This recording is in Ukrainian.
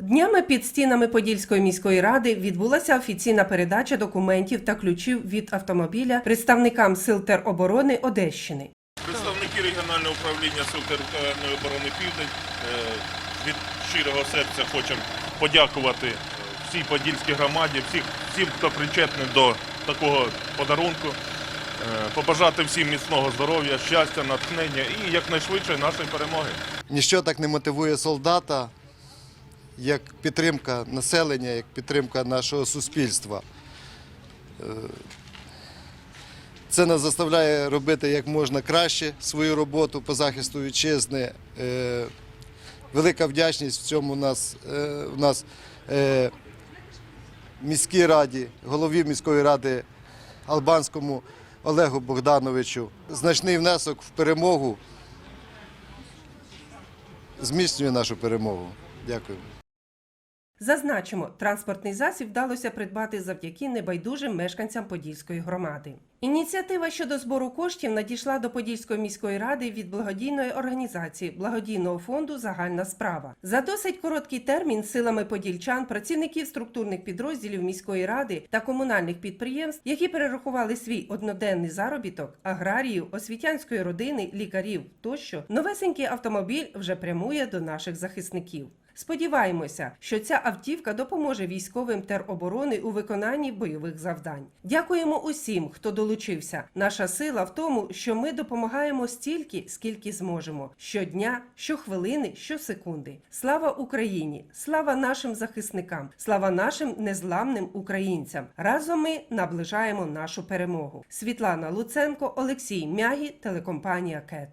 Днями під стінами Подільської міської ради відбулася офіційна передача документів та ключів від автомобіля представникам сил тероборони Одещини. Представники регіонального управління Сил територіальної оборони Південь е, від щирого серця хочемо подякувати е, всій подільській громаді, всіх, всім, хто причетний до такого подарунку, е, побажати всім міцного здоров'я, щастя, натхнення і якнайшвидше нашої перемоги. Ніщо так не мотивує солдата, як підтримка населення, як підтримка нашого суспільства. Е, Це нас заставляє робити як можна краще свою роботу по захисту вітчизни. Е, Велика вдячність в цьому нас, е, в нас міській раді, голові міської ради Албанському Олегу Богдановичу. Значний внесок в перемогу зміцнює нашу перемогу. Дякую. Зазначимо, транспортний засіб вдалося придбати завдяки небайдужим мешканцям Подільської громади. Ініціатива щодо збору коштів надійшла до Подільської міської ради від благодійної організації благодійного фонду Загальна справа. За досить короткий термін силами подільчан, працівників структурних підрозділів міської ради та комунальних підприємств, які перерахували свій одноденний заробіток, аграріїв, освітянської родини, лікарів тощо, новесенький автомобіль вже прямує до наших захисників. Сподіваємося, що ця автівка допоможе військовим тероборони у виконанні бойових завдань. Дякуємо усім, хто долучився. Наша сила в тому, що ми допомагаємо стільки, скільки зможемо щодня, щохвилини, щосекунди. Слава Україні! Слава нашим захисникам! Слава нашим незламним українцям! Разом ми наближаємо нашу перемогу. Світлана Луценко, Олексій Мягі, телекомпанія КЕТ.